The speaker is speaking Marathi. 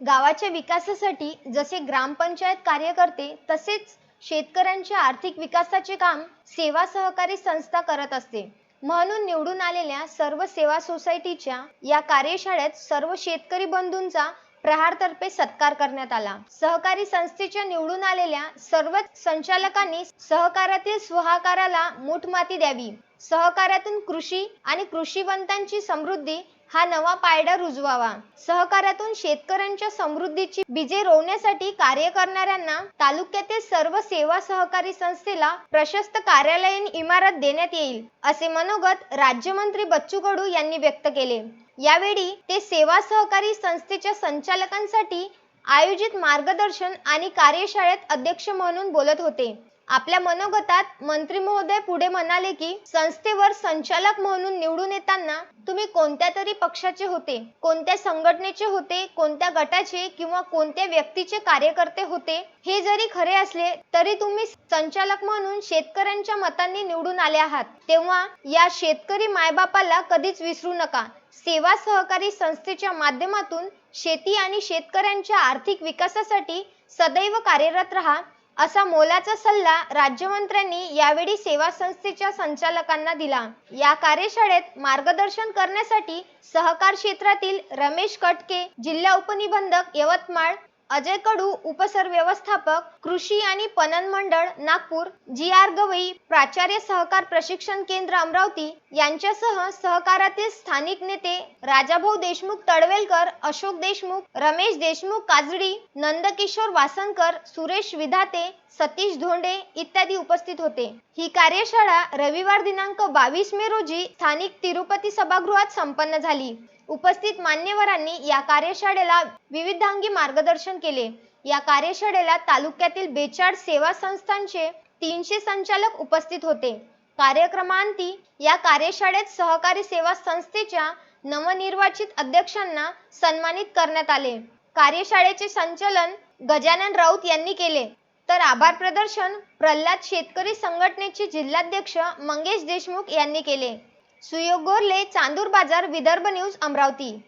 गावाच्या विकासासाठी जसे ग्रामपंचायत कार्य करते तसेच शेतकऱ्यांच्या आर्थिक विकासाचे काम सेवा सहकारी संस्था करत असते. म्हणून निवडून आलेल्या सर्व सेवा सोसायटीच्या या कार्यशाळेत सर्व शेतकरी बंधूंचा प्रहारतर्फे सत्कार करण्यात आला. सहकारी संस्थेच्या निवडून आलेल्या सर्व संचालकांनी सहकारातील स्वहाकाराला मूठ माती द्यावी. सहकार्यातून कृषी आणि कृषीवंतांची समृद्धी हा नवा पायडा रुजवावा. सहकार्यातून शेतकऱ्यांच्या समृद्धीची बीजे रोवण्यासाठी कार्य करणाऱ्यांना तालुक्यातील सर्व सेवा सहकारी संस्थेला प्रशस्त कार्यालयीन इमारत देण्यात येईल असे मनोगत राज्यमंत्री बच्चू कडू यांनी व्यक्त केले. यावेळी ते सेवा सहकारी संस्थेच्या संचालकांसाठी आयोजित मार्गदर्शन आणि कार्यशाळेत अध्यक्ष म्हणून बोलत होते. आपल्या मनोगतात मंत्री महोदय पुढे म्हणाले की संस्थेवर संचालक म्हणून निवडून येताना तुम्ही कोणत्या तरी पक्षाचे होते कोणत्या संघटनेचे होते कोणत्या गटाचे किंवा कोणत्या व्यक्तीचे कार्यकर्ते होते हे जरी खरे असले तरी तुम्ही संचालक म्हणून शेतकऱ्यांच्या मतांनी निवडून आले आहात. तेव्हा या शेतकरी मायबापाला कधीच विसरू नका. सेवा सहकारी संस्थेच्या माध्यमातून शेती आणि शेतकऱ्यांच्या आर्थिक विकासासाठी सदैव कार्यरत राहा. असा मोलाचा सल्ला राज्यमंत्र्यांनी यावेळी सेवा संस्थेच्या संचालकांना दिला. या कार्यशाळेत मार्गदर्शन करण्यासाठी सहकार क्षेत्रातील रमेश कटके जिल्हा उपनिबंधक यवतमाळ अजय कडू उपसरव्यवस्थापक कृषी आणि पणन मंडळ नागपूर जी आर गवई प्राचार्य सहकार प्रशिक्षण केंद्र अमरावती यांच्यासह सहकारातील स्थानिक नेते राजाभाऊ देशमुख तडवेलकर अशोक देशमुख रमेश देशमुख काजडी नंदकिशोर वासनकर सुरेश विधाते सतीश धोंडे इत्यादी उपस्थित होते. ही कार्यशाळा रविवार दिनांक बावीस मे रोजी स्थानिक तिरुपती सभागृहात संपन्न झाली. उपस्थित मान्यवरांनी या कार्यशाळेला विविधांगी मार्गदर्शन केले. या कार्यशाळेला तालुक्यातील बेचाड सेवा संस्थांचे तीनशे संचालक उपस्थित होते. कार्यक्रमांती या कार्यशाळेत सहकारी सेवा संस्थेच्या नवनिर्वाचित अध्यक्षांना सन्मानित करण्यात आले. कार्यशाळेचे संचलन गजानन राऊत यांनी केले. तर आभार प्रदर्शन प्रल्हाद शेतकरी संघटनेचे जिल्हाध्यक्ष मंगेश देशमुख यांनी केले. सुयोग गोरले चांदूर बाजार विदर्भ न्यूज अमरावती.